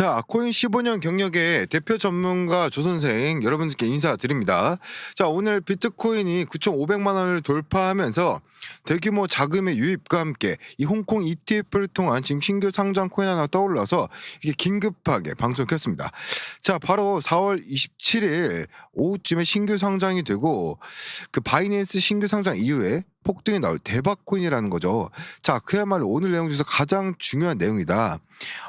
자, 코인 15년 경력의 대표 전문가 조 선생 여러분들께 인사드립니다. 자, 오늘 비트코인이 9,500만 원을 돌파하면서 대규모 자금의 유입과 함께 이 홍콩 ETF를 통한 지금 신규 상장 코인 하나 떠올라서 이게 긴급하게 방송을 켰습니다. 자, 바로 4월 27일 오후쯤에 신규 상장이 되고 그 바이낸스 신규 상장 이후에 폭등이 나올 대박 코인이라는 거죠. 자, 그야말로 오늘 내용 중에서 가장 중요한 내용이다.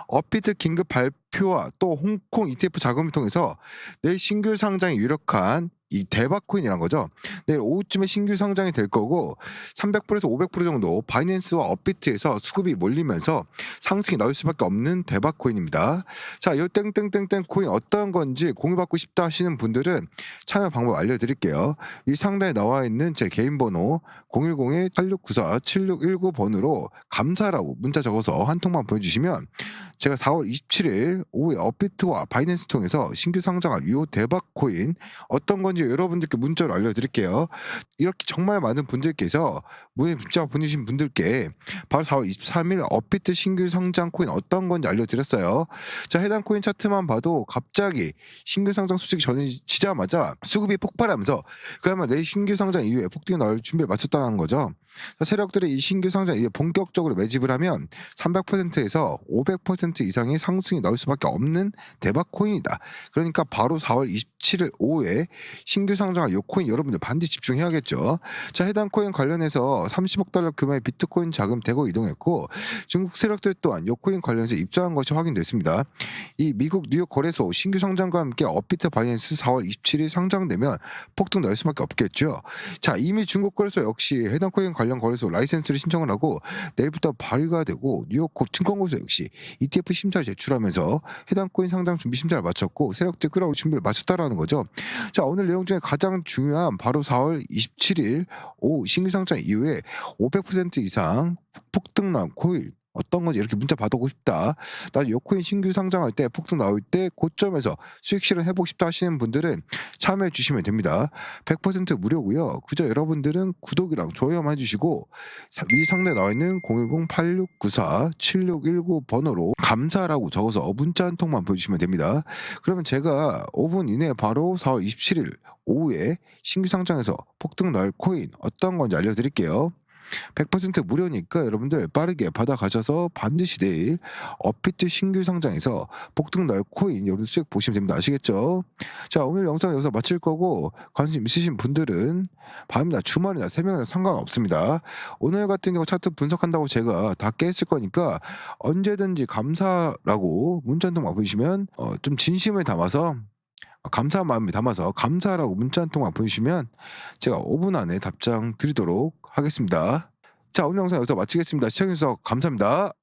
업비트 긴급 발표와 또 홍콩 ETF 자금을 통해서 내일 신규 상장이 유력한 이 대박 코인이란 거죠. 내일 오후쯤에 신규 상장이 될 거고 300%에서 500% 정도 바이낸스와 업비트에서 수급이 몰리면서 상승이 나올 수밖에 없는 대박 코인입니다. 자, 이 땡땡땡땡 코인 어떤 건지 공유받고 싶다 하시는 분들은 참여 방법 알려드릴게요. 이 상단에 나와 있는 제 개인 번호 010-8694-7619번으로 감사라고 문자 적어서 한 통만 보내주시면 제가 4월 27일 오후에 업비트와 바이낸스 통해서 신규 상장한 이 대박 코인 어떤 건지 여러분들께 문자로 알려드릴게요. 이렇게 정말 많은 분들께서 문자 보내주신 분들께 바로 4월 23일 업비트 신규 상장 코인 어떤 건지 알려드렸어요. 자 해당 코인 차트만 봐도 갑자기 신규 상장 소식이 전해지자마자 수급이 폭발하면서 그야말로 내일 신규 상장 이후에 폭등이 나올 준비를 마쳤다는 거죠. 자, 세력들이 이 신규 상장 이후에 본격적으로 매집을 하면 300%에서 500% 이상의 상승이 나올 수밖에 없는 대박 코인이다. 그러니까 바로 4월 27일 오후에 신규 상장한 요 코인 여러분들 반드시 집중해야겠죠. 자 해당 코인 관련해서 30억 달러 규모의 비트코인 자금 대거 이동했고 중국 세력들 또한 요 코인 관련해서 입장한 것이 확인됐습니다. 이 미국 뉴욕 거래소 신규 상장과 함께 업비트 바이낸스 4월 27일 상장되면 폭등 날 수밖에 없겠죠. 자 이미 중국 거래소 역시 해당 코인 관련 거래소 라이센스를 신청을 하고 내일부터 발의가 되고 뉴욕 고- 증권거래소 역시 ETF 심사를 제출하면서 해당 코인 상장 준비 심사를 마쳤고 세력들 끌어올 준비를 마쳤다라는 거죠. 자 오늘 내용 중에 가장 중요한 바로 4월 27일 오후 신규 상장 이후에 500% 이상 폭등 난 코인 어떤 건지 이렇게 문자 받아보고 싶다. 나 요코인 신규 상장할 때 폭등 나올 때 고점에서 수익 실현 해보고 싶다 하시는 분들은 참여해 주시면 됩니다. 100% 무료고요. 그저 여러분들은 구독이랑 좋아요만 해주시고 사- 위 상단에 나와 있는 010-8694-7619 번호로 감사라고 적어서 문자 한 통만 보여주시면 됩니다. 그러면 제가 5분 이내에 바로 4월 27일 오후에 신규 상장에서 폭등 날 코인 어떤 건지 알려드릴게요. 100% 무료니까 여러분들 빠르게 받아가셔서 반드시 내일 업비트 신규 상장에서 폭등 날 코인 여러분 수익 보시면 됩니다. 아시겠죠? 자 오늘 영상 여기서 마칠 거고 관심 있으신 분들은 밤이나 주말이나 새벽이나 상관없습니다. 오늘 같은 경우 차트 분석한다고 제가 다 깼을 거니까 언제든지 감사라고 문자 한 통만 보내시면 어, 좀 진심을 담아서 감사 마음을 담아서 감사라고 문자 한 통만 보내주시면 제가 5분 안에 답장 드리도록 하겠습니다. 자 오늘 영상 여기서 마치겠습니다. 시청해주셔서 감사합니다.